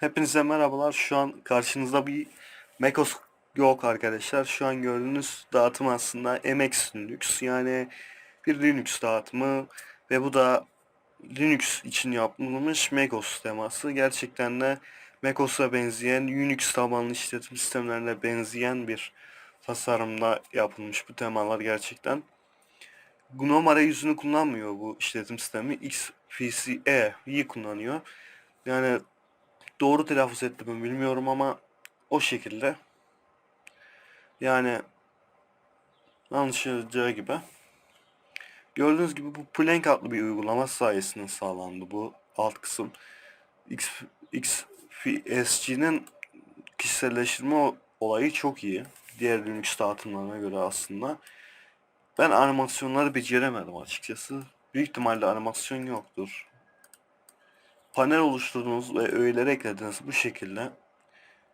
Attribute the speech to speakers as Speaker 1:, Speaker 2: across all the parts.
Speaker 1: Hepinize merhabalar. Şu an karşınızda bir macOS yok arkadaşlar. Şu an gördüğünüz dağıtım aslında MX Linux yani bir Linux dağıtımı ve bu da Linux için yapılmış macOS teması. Gerçekten de macOS'a benzeyen Unix tabanlı işletim sistemlerine benzeyen bir tasarımda yapılmış bu temalar gerçekten. GNOME arayüzünü kullanmıyor bu işletim sistemi. XFCE'yi kullanıyor. Yani doğru telaffuz ettim mi bilmiyorum ama o şekilde. Yani anlaşılacağı gibi. Gördüğünüz gibi bu Plank adlı bir uygulama sayesinde sağlandı bu alt kısım. X, XFSG'nin kişiselleştirme olayı çok iyi. Diğer Linux dağıtımlarına göre aslında. Ben animasyonları beceremedim açıkçası. Büyük ihtimalle animasyon yoktur. Panel oluşturdunuz ve öğeleri eklediniz bu şekilde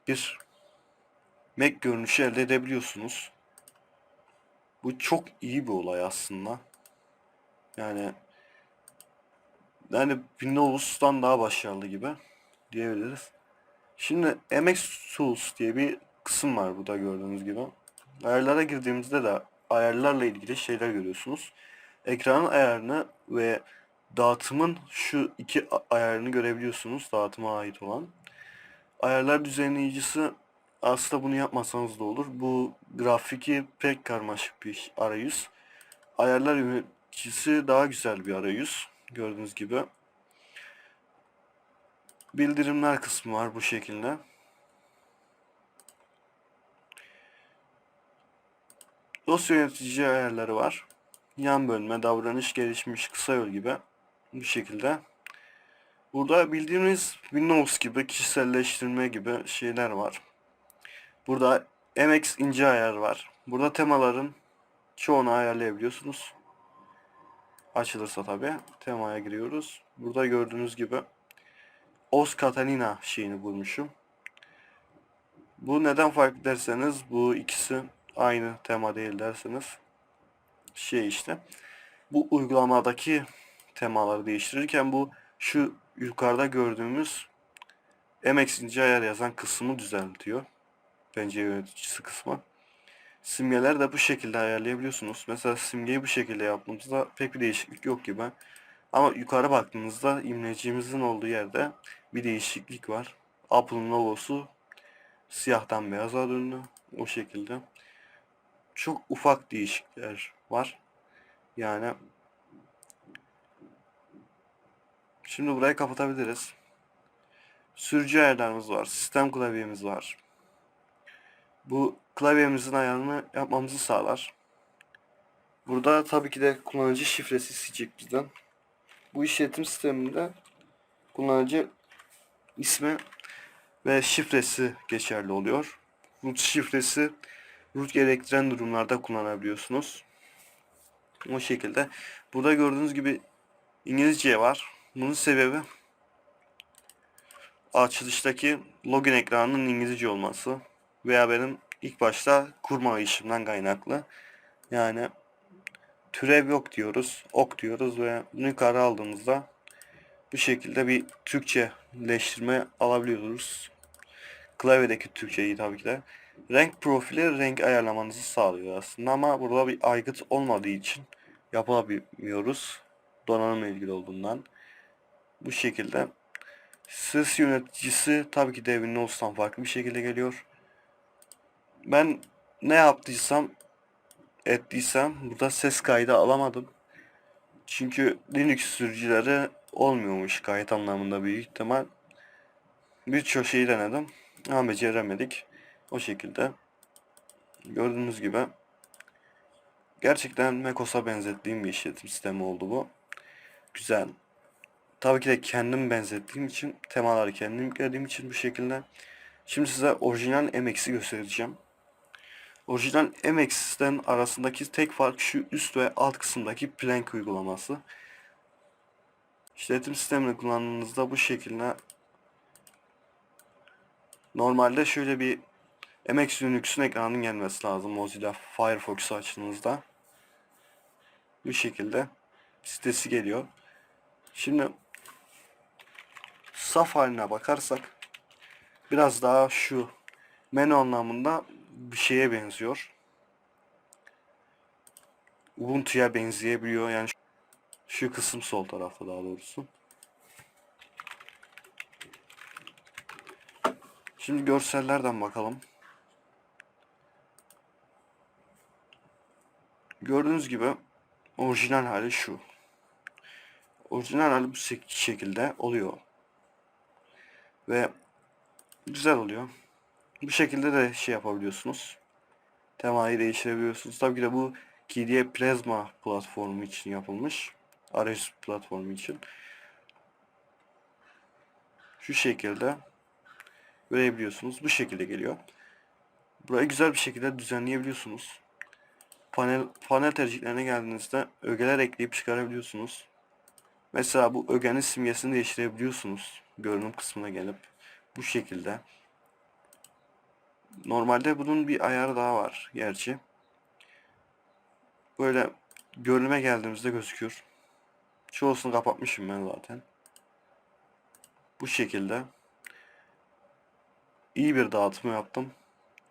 Speaker 1: bir Mac görünüşü elde edebiliyorsunuz. Bu çok iyi bir olay aslında. Yani yani Windows'tan daha başarılı gibi diyebiliriz. Şimdi MX Tools diye bir kısım var burada gördüğünüz gibi. Ayarlara girdiğimizde de ayarlarla ilgili şeyler görüyorsunuz. Ekranın ayarını ve dağıtımın şu iki ayarını görebiliyorsunuz dağıtıma ait olan. Ayarlar düzenleyicisi aslında bunu yapmasanız da olur. Bu grafiki pek karmaşık bir arayüz. Ayarlar yöneticisi daha güzel bir arayüz. Gördüğünüz gibi. Bildirimler kısmı var bu şekilde. Dosya yönetici ayarları var. Yan bölme, davranış gelişmiş, kısa yol gibi bu şekilde. Burada bildiğimiz Windows gibi kişiselleştirme gibi şeyler var. Burada MX ince ayar var. Burada temaların çoğunu ayarlayabiliyorsunuz. Açılırsa tabi temaya giriyoruz. Burada gördüğünüz gibi Os Catalina şeyini bulmuşum. Bu neden farklı derseniz bu ikisi aynı tema değil derseniz şey işte bu uygulamadaki temaları değiştirirken bu şu yukarıda gördüğümüz MX ince ayar yazan kısmı düzeltiyor. Pencere yöneticisi kısmı. Simgeler de bu şekilde ayarlayabiliyorsunuz. Mesela simgeyi bu şekilde yaptığımızda pek bir değişiklik yok gibi. Ama yukarı baktığımızda imleciğimizin olduğu yerde bir değişiklik var. Apple'ın logosu siyahtan beyaza döndü. O şekilde. Çok ufak değişiklikler var. Yani şimdi burayı kapatabiliriz. Sürücü ayarlarımız var. Sistem klavyemiz var. Bu klavyemizin ayarını yapmamızı sağlar. Burada tabii ki de kullanıcı şifresi isteyecek bizden. Bu işletim sisteminde kullanıcı ismi ve şifresi geçerli oluyor. Root şifresi root gerektiren durumlarda kullanabiliyorsunuz. O şekilde. Burada gördüğünüz gibi İngilizce var. Bunun sebebi açılıştaki login ekranının İngilizce olması veya benim ilk başta kurma işimden kaynaklı. Yani türev yok diyoruz, ok diyoruz ve yukarı aldığımızda bu şekilde bir Türkçeleştirme alabiliyoruz. Klavyedeki Türkçeyi tabii ki de. Renk profili renk ayarlamanızı sağlıyor aslında ama burada bir aygıt olmadığı için yapamıyoruz. Donanımla ilgili olduğundan. Bu şekilde. Ses yöneticisi tabii ki de Windows'tan farklı bir şekilde geliyor. Ben ne yaptıysam ettiysem burada ses kaydı alamadım. Çünkü Linux sürücüleri olmuyormuş kayıt anlamında büyük ihtimal. Birçok şeyi denedim ama beceremedik. O şekilde. Gördüğünüz gibi gerçekten macOS'a benzettiğim bir işletim sistemi oldu bu. Güzel. Tabii ki de kendim benzettiğim için, temaları kendim yüklediğim için bu şekilde. Şimdi size orijinal MX'i göstereceğim. Orijinal MX'ten arasındaki tek fark şu üst ve alt kısımdaki Plank uygulaması. İşletim sistemini kullandığınızda bu şekilde normalde şöyle bir MX Linux'un ekranının gelmesi lazım Mozilla Firefox'u açtığınızda. Bu şekilde sitesi geliyor. Şimdi saf haline bakarsak biraz daha şu menü anlamında bir şeye benziyor. Ubuntu'ya benzeyebiliyor. Yani şu, kısım sol tarafta daha doğrusu. Şimdi görsellerden bakalım. Gördüğünüz gibi orijinal hali şu. Orijinal hali bu şek- şekilde oluyor. Ve güzel oluyor. Bu şekilde de şey yapabiliyorsunuz. Temayı değiştirebiliyorsunuz. Tabii ki de bu KDE Plasma platformu için yapılmış. Arayüz platformu için. Şu şekilde görebiliyorsunuz. Bu şekilde geliyor. Burayı güzel bir şekilde düzenleyebiliyorsunuz. Panel panel tercihlerine geldiğinizde ögeler ekleyip çıkarabiliyorsunuz. Mesela bu ögenin simgesini değiştirebiliyorsunuz. Görünüm kısmına gelip bu şekilde. Normalde bunun bir ayarı daha var gerçi. Böyle görünüme geldiğimizde gözüküyor. Çoğusunu kapatmışım ben zaten. Bu şekilde. İyi bir dağıtım yaptım.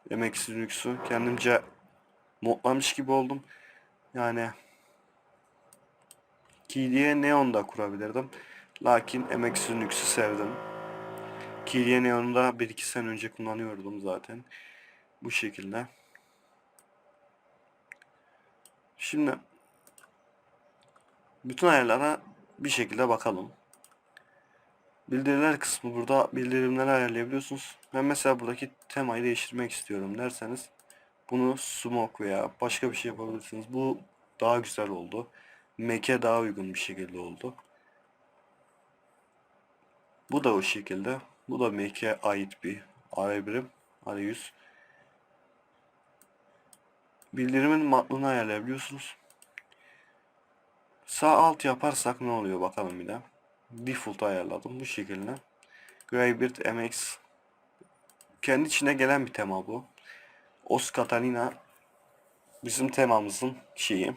Speaker 1: MX Linux'u kendimce modlamış gibi oldum. Yani KDE Neon'da kurabilirdim. Lakin MX Linux'u sevdim. KDE Neon'u da 1-2 sene önce kullanıyordum zaten. Bu şekilde. Şimdi bütün ayarlara bir şekilde bakalım. Bildiriler kısmı burada bildirimleri ayarlayabiliyorsunuz. Ben mesela buradaki temayı değiştirmek istiyorum derseniz bunu smoke veya başka bir şey yapabilirsiniz. Bu daha güzel oldu. Mac'e daha uygun bir şekilde oldu. Bu da o şekilde. Bu da Mac'e ait bir araya birim. Arayüz. Bildirimin matlığını ayarlayabiliyorsunuz. Sağ alt yaparsak ne oluyor bakalım bir de. Default ayarladım bu şekilde. Greybeard MX kendi içine gelen bir tema bu. Os Catalina bizim temamızın şeyi.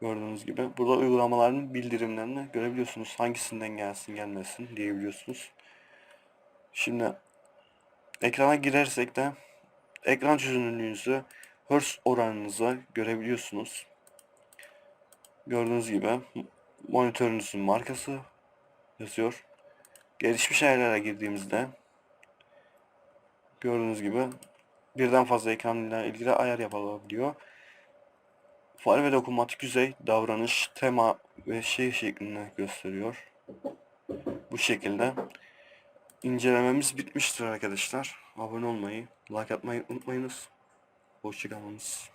Speaker 1: Gördüğünüz gibi. Burada uygulamaların bildirimlerini görebiliyorsunuz. Hangisinden gelsin gelmesin diyebiliyorsunuz. Şimdi ekrana girersek de ekran çözünürlüğünüzü Hertz oranınıza görebiliyorsunuz. Gördüğünüz gibi monitörünüzün markası yazıyor. Gelişmiş ayarlara girdiğimizde gördüğünüz gibi birden fazla ekranla ilgili ayar yapılabiliyor. Fare ve dokunmatik yüzey, davranış, tema ve şey şeklinde gösteriyor. Bu şekilde. İncelememiz bitmiştir arkadaşlar. Abone olmayı, like atmayı unutmayınız. Hoşçakalınız.